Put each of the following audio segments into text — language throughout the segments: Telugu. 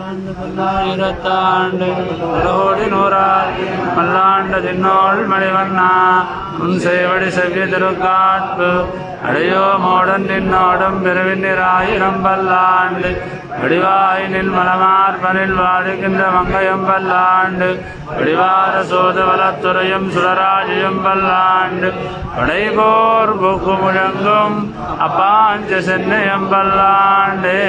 பல்லாயிரத்தாண்டு கோடி நூறாய் தின்னோள் மணிவண்ணா உன் செவ்விய திருக்காட்பு அடையோ மோடன் நின்னோடும் பெருவின்னிராயிரம் பல்லாண்டு வடிவாய் மலமார்பனில் வாடுகின்ற மங்கையும் பல்லாண்டு வடிவார சோதவலத்துறையும் சுடராஜியும் பல்லாண்டு. படைபோர் புக்கு முழங்கும் அப்பாஞ்ச சென்னையம் பல்லாண்டே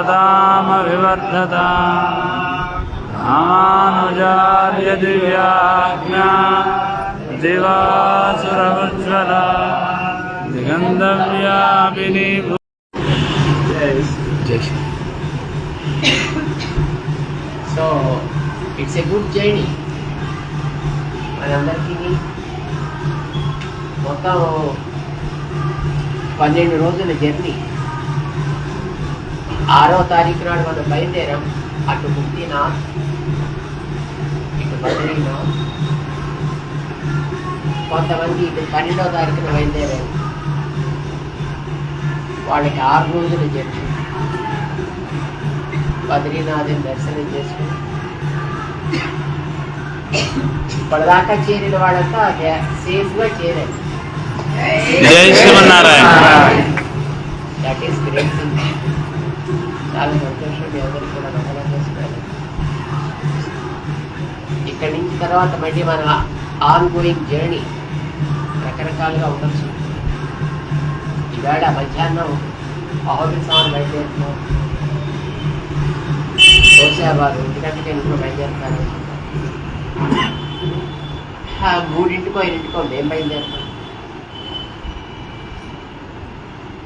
वर्धतामविवर्धता रामानुजार्य दिव्याज्ञा दिवासुरमुज्ज्वला दिगन्धव्यापिनी so it's a good journey మనందరికీ మొత్తం పన్నెండు రోజుల జర్నీ ఆరో తారీఖు నాడు మనం బయలుదేరాం. అటు ముక్తినాథ్ ఇటు బద్రీనాథ్ కొంతమంది ఇటు పన్నెండో తారీఖున బయలుదేరారు. వాళ్ళకి ఆరు రోజుల జర్నీ. బద్రీనాథుని దర్శనం చేసుకుని. ఇప్పటిదాకా చేరిన వాళ్ళంతా సేఫ్గా చేరారు. జై Srimannarayana. That is great thing చాలా సంతోషం మీ కూడా నమ్మకం చేస్తున్నారు ఇక్కడి నుంచి తర్వాత మళ్ళీ మన ఆన్ గోయింగ్ జర్నీ రకరకాలుగా ఉండొచ్చు. ఈవేళ మధ్యాహ్నం ఆఫీసాన్ బయలుదేరుతున్నాం. శోషాబాద్ ఇంటికంటే నేను కూడా బయలుదేరుతాను ఆ, మూడింటికో ఐదింటికో మేము బయలుదేరుతాం.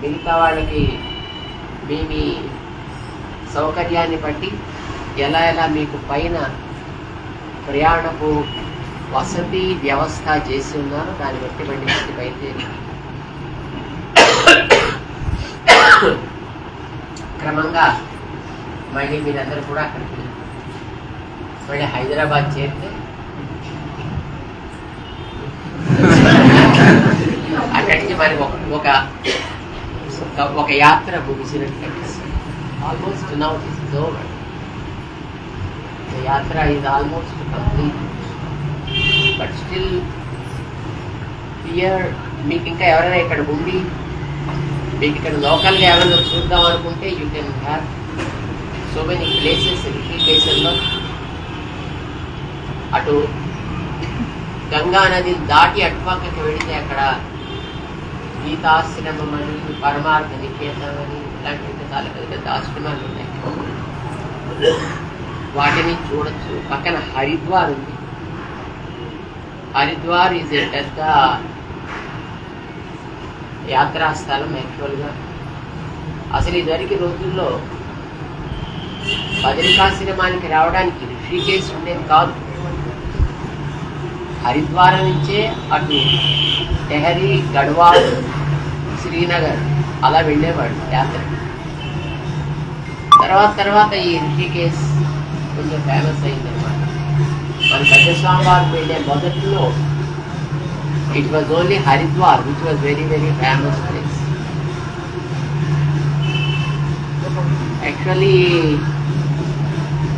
మిగతా వాళ్ళకి మీ మీ సౌకర్యాన్ని బట్టి ఎలా ఎలా మీకు పైన ప్రయాణపు వసతి వ్యవస్థ చేసి ఉన్నారో దాన్ని బట్టి బండి బట్టి బయలుదేరి. క్రమంగా మళ్ళీ మీరందరూ కూడా అక్కడికి మళ్ళీ హైదరాబాద్ చేరితే అక్కడికి మరి ఒక ఒక ఒక- ఒక యాత్ర ముగిసినట్టు almost now is is over యాత్ర is almost complete but still here మీకు ఇంకా ఎవరైనా ఇక్కడ ఉండి మీకు ఇక్కడ లోకల్గా ఎవరైనా చూద్దాం అనుకుంటే you can have so many places రిషికేశంలో అటు గంగా నది దాటి అటుపక్కకి వెళితే అక్కడ గీతాశ్రమం అని పరమార్థ నికేతనం అని ఇలాంటి చాలా పెద్ద పెద్ద ఆశ్రమాలు ఉన్నాయి. వాటిని చూడొచ్చు. పక్కన హరిద్వార్ ఉంది. హరిద్వార్ ఈజ్ ఏ పెద్ద యాత్రా స్థలం యాక్చువల్గా అసలు ఇదివరకు రోజుల్లో బదరికాశ్రమానికి రావడానికి ఋషికేశ్ ఉండేది కాదు. హరిద్వారం నుంచే అటు టెహరీ గడ్వాల్ శ్రీనగర్ అలా వెళ్ళేవాడు యాత్ర తర్వాత తర్వాత ఈ ఋషికేశ్ కొంచెం ఫేమస్ అయింది అనమాట మన పెద్దస్వామి వారికి వెళ్ళే మొదట్లో it was only Haridwar which was very very famous place actually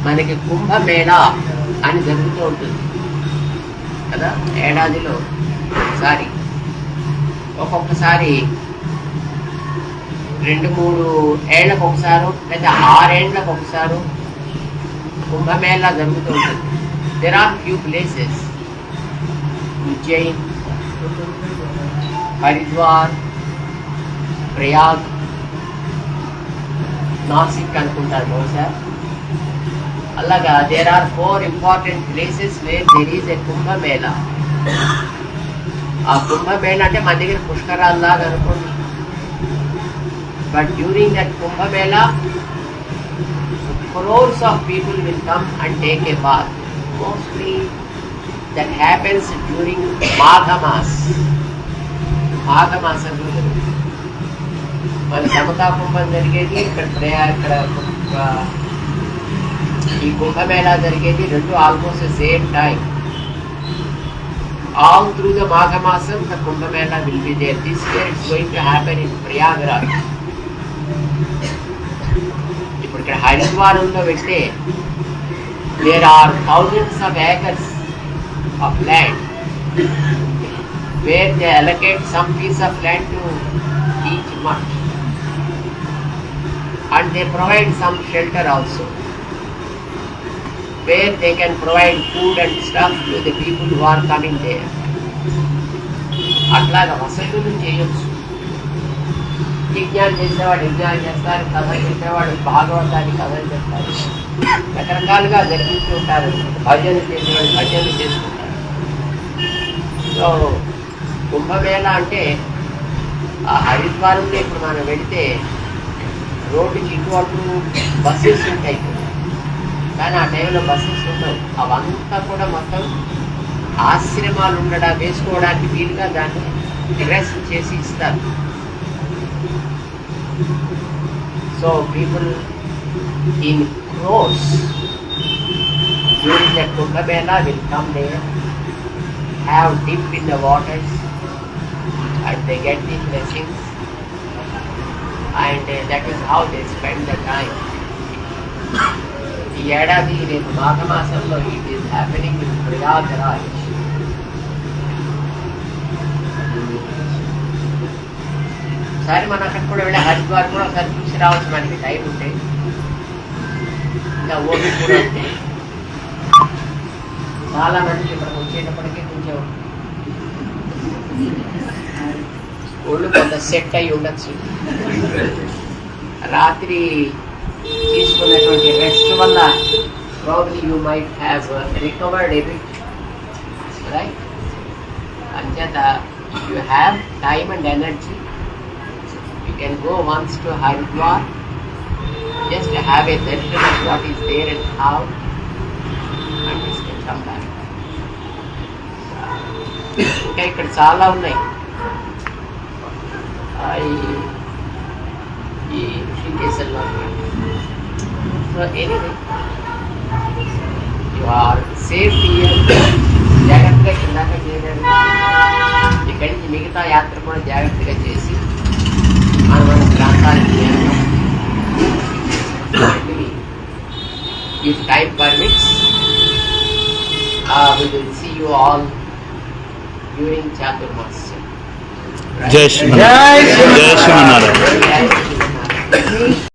మనకి కుంభమేళా అని జరుగుతూ ఉంటుంది. కదా? ఏడాదిలో ఒకసారి. ఒక్కొక్కసారి రెండు మూడు ఏళ్ళకు ఒకసారి లేదా ఆరేళ్ళకు ఒకసారి కుంభమేళా జరుగుతూ ఉంటుంది. There are few places Ujjain Haridwar Prayag Nasik అనుకుంటారు బహుశా. అలాగా there are four important places where there is a Kumbh Mela. ఆ కుంభమేళ అంటే మన దగ్గర పుష్కరాల్లాగా అనుకోండి. But during that Kumbh Mela crores of people will come and take a bath. Mostly that happens during Magha Mas. Magha మాసంలో జరుగుతుంది. మన సమతా కుంభం జరిగేది ఇక్కడ ప్రయా ఇక్కడ ఆ, ఈ కుంభమేళా జరిగేది రెండు almost same time all through the Magha Masam, the Kumbh Mela will be there. This year it's going to happen in Prayagraj. ఇప్పుడు ఇక్కడ హరిద్వారంలో వెళ్తే there are thousands of acres of land where they allocate some piece of land to each month and they provide some shelter also where they can provide food and stuff to the people who are coming there. అట్లాగా వసతులు చేయొచ్చు యజ్ఞాలు చేసేవాడు యజ్ఞాలు చేస్తారు కథలు చెప్పేవాడు భాగవతాన్ని కథలు చెప్తారు రకరకాలుగా జరిపిస్తూ ఉంటారు. భజన చేసేవాడు భజనలు చేసుకుంటారు సో కుంభమేళ అంటే ఆ హరిద్వారంలో ఇప్పుడు మనం వెళితే రోడ్డుకి ఇటువంటి బస్సెస్ ఉంటాయి. కానీ ఆ టైంలో బస్సెస్ ఉండవు. అవంతా కూడా మొత్తం ఆశ్రమాలు ఉండడా వేసుకోవడానికి వీలుగా దాన్ని డ్రెస్ చేసి ఇస్తారు. so people in crores during the Kumbh Mela will come there have dip in the waters and they get the blessings and that is how they spend the time ఈ ఏడాది రేపు మాఘమాసంలో it is happening in Prayagraj ఒకసారి మనం అక్కడ కూడా వెళ్ళి హరిద్వార్ కూడా ఒకసారి చూసి రావచ్చు మనకి టైం ఉంటే. ఇంకా ఓపిక కూడా ఉంటే. చాలా మంది ఇక్కడికి వచ్చేటప్పటికి కొంచెం ఒళ్ళు కొంత సెట్ అయి ఉండొచ్చు. రాత్రి తీసుకున్నటువంటి రెస్ట్ వల్ల probably you might have recovered every right అంచేత you have time and energy you can go once to Haridwar just have a darshan of what is there and how and this can come back ఇంకా ఇక్కడ చాలా ఉన్నాయి ఆ, ఈ- ఈ ఋషికేశంలో so anyway you are safe here జాగ్రత్తగా కిందాక చేయలేదు ఇక్కడి నుంచి మిగతా యాత్ర కూడా జాగ్రత్తగా చేసి మన if time permits, uh, we will see you all during Chaturmasya. Right? Jai Shri Jai Shri